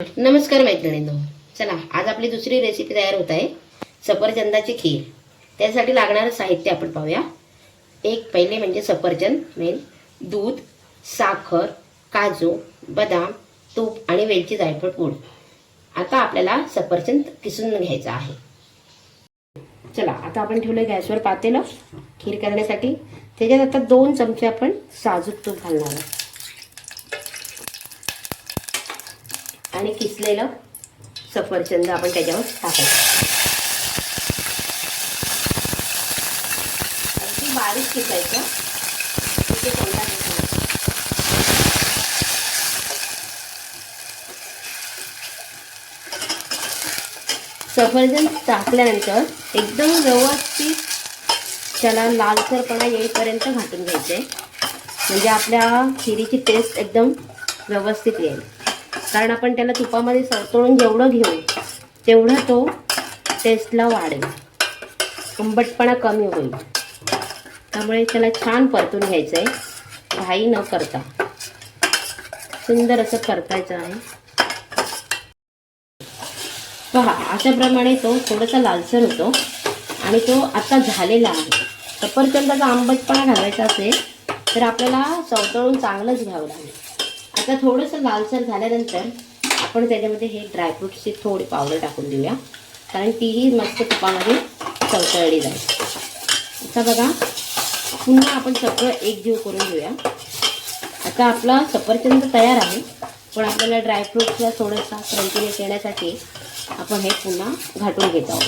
नमस्कार मैत्रिणींनो. चला आज आपली दुसरी रेसिपी तयार होत आहे. सफरचंदाची खीर. त्यासाठी लागणारं साहित्य आपण पाहूया. एक पहिले म्हणजे सफरचंद मेन दूध साखर काजू बदाम तूप आणि वेलची जायफळ पूड. आता आपल्याला सफरचंद किसून घ्यायचा आहे. चला आता आपण ठेवलं गॅसवर पातेलं खीर करण्यासाठी. त्याच्यात आता दोन चमचे आपण साजूक तूप घालणार आहोत. आणि किसलेलं सफरचंद आपण त्याच्यावर टाकायचं. अगदी बारीक किसायचं. तिथे कोणता सफरचंद टाकल्यानंतर एकदम व्यवस्थित त्याला लालसरपणा येईपर्यंत घाटून आहे म्हणजे आपल्या खिरीची टेस्ट एकदम व्यवस्थित येईल. कारण आपण त्याला तुपामध्ये सरतळून जेवढं घेऊ तेवढं तो टेस्टला वाढेल. आंबटपणा कमी होईल. त्यामुळे त्याला छान परतून घ्यायचं आहे घाई न करता. सुंदर असं परतायचं आहे. पहा अशाप्रमाणे तो थोडासा लालसर होतो. आणि तो आता झालेला आहे. सफरचंदाचा आंबटपणा घालायचा असेल तर आपल्याला चवतळून चांगलंच घ्यावं लागेल. आता थोडंसं लालसर झाल्यानंतर आपण त्याच्यामध्ये हे ड्रायफ्रूटची थोडी पावडर टाकून देऊया. कारण तीही मस्त तुपामध्ये चवतळली जाईल. आता बघा पुन्हा आपण सगळं एकजीव करून घेऊया. आता आपला सफरचंद तयार आहे पण आपल्याला ड्रायफ्रूट्सला थोडासा क्रंचीनेस येण्यासाठी आपण हे पुन्हा घाटून घेत आहोत.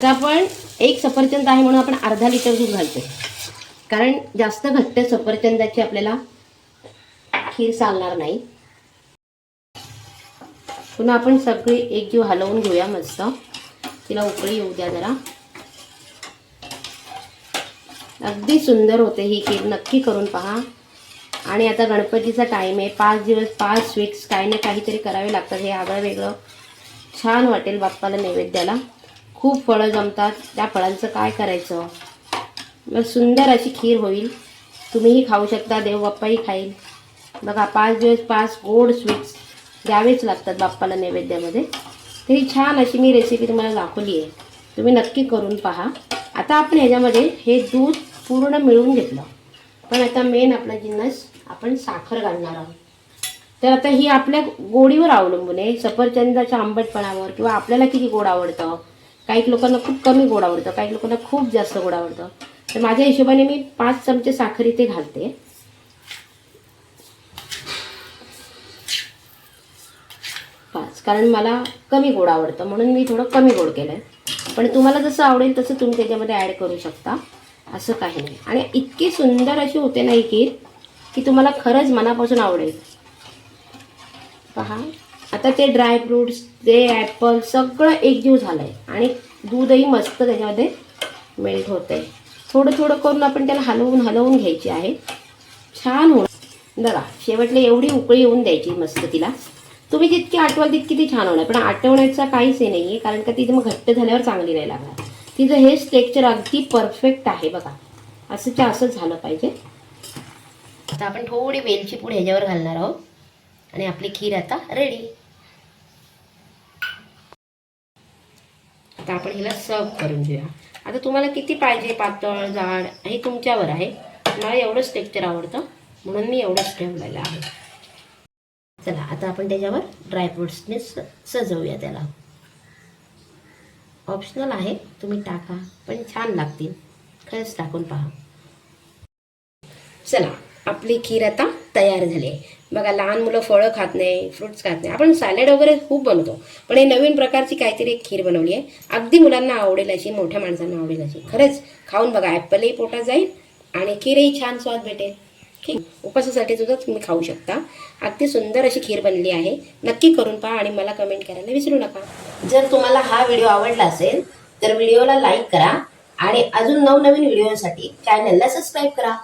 आता आपण एक सफरचंद आहे म्हणून आपण अर्धा लिटर दूध घालतो कारण जास्त घट्ट सफरचंदाची आपल्याला खीर चालणार नाही. पुन्हा आपण सगळी एकजीव हलवून घेऊया मस्त. तिला उकळी येऊ द्या जरा. अगदी सुंदर होते ही खीर. नक्की करून पहा. आणि आता गणपतीचा टाईम आहे. पाच दिवस पाच स्वीट्स काही ना काहीतरी करावे लागतात. हे आगळं वेगळं छान वाटेल बाप्पाला नैवेद्याला. खूप फळं जमतात. त्या फळांचं काय करायचं? मग सुंदर अशी खीर होईल. तुम्हीही खाऊ शकता. देव बाप्पाही खाईल. बघा पाच दिवस पाच गोड स्वीट्स द्यावेच लागतात बाप्पाला नैवेद्यामध्ये. तरी छान अशी मी रेसिपी तुम्हाला दाखवली आहे. तुम्ही नक्की करून पहा. आता आपण ह्याच्यामध्ये हे दूध पूर्ण मिळून घेतलं. पण आता मेन आपला जिन्नस आपण साखर घालणार आहोत. तर आता ही आपल्या गोडीवर अवलंबून आहे. सफरचंदाच्या आंबटपणावर किंवा आपल्याला किती गोड आवडतं. काही लोकांना खूप कमी गोड आवडतं. काही लोकांना खूप जास्त गोड आवडतं. तर माझ्या हिशोबाने मी पाच चमचे साखर इथे घालते. पाच. कारण मला कमी गोड आवडतं म्हणून मी थोडं कमी गोड केलं आहे पण तुम्हाला जसं आवडेल तसं तुम्ही त्याच्यामध्ये ॲड करू शकता. असं काही नाही. आणि इतकी सुंदर अशी होते ना ही खीर की तुम्हाला खरंच मनापासून आवडेल. पहा आता ते ड्रायफ्रूट्स ते ॲपल सगळं एकजीव झालं आहे आणि दूधही मस्त त्याच्यामध्ये मेल्ट होतं आहे थोडं थोडं करून आपण त्याला हलवून हलवून घ्यायची आहे. छान हो बघा शेवटला एवढी उकळी येऊन द्यायची मस्त तिला. तुम्ही जितकी आठवाल तितकी ती छान होणार. पण आठवण्याचा काहीच हे नाही आहे कारण का ती मग घट्ट झाल्यावर चांगली नाही लागणार. तिचं हे स्टेक्चर अगदी परफेक्ट आहे बघा. असंच्या असंच झालं पाहिजे. आता आपण थोडी वेलची पूड ह्याच्यावर घालणार आहोत. आणि आपली खीर आता रेडी आता आपण हिला सर्व करून घेऊया. आता तुम्हाला किती पाहिजे पातळ जाड हे तुमच्यावर आहे. मला एवढंच टेक्चर आवडतं म्हणून मी एवढंच ठेवलेलं आहे. चला आता आपण त्याच्यावर ड्रायफ्रुट्सने स सजवूया त्याला. ऑप्शनल आहे तुम्ही टाका पण छान लागतील. खरंच टाकून पहा. चला आपली खीर आता तयार झाली आहे. बघा लहान मुलं फळं खात नाही फ्रुट्स खात नाही. आपण सॅलड वगैरे खूप बनवतो पण हे नवीन प्रकारची काहीतरी एक खीर बनवली आहे. अगदी मुलांना आवडेल अशी मोठ्या माणसांना आवडेल अशी. खरंच खाऊन बघा ॲपलही पोटात जाईल आणि खीरही छान स्वाद भेटेल. ठीक. उपासासाठी सुद्धा तुम्ही खाऊ शकता. अगदी सुंदर अशी खीर बनली आहे. नक्की करून पहा आणि मला कमेंट करायला विसरू नका. जर तुम्हाला हा व्हिडिओ आवडला असेल तर व्हिडिओला लाईक करा आणि अजून नवनवीन व्हिडिओसाठी चॅनलला सबस्क्राईब करा.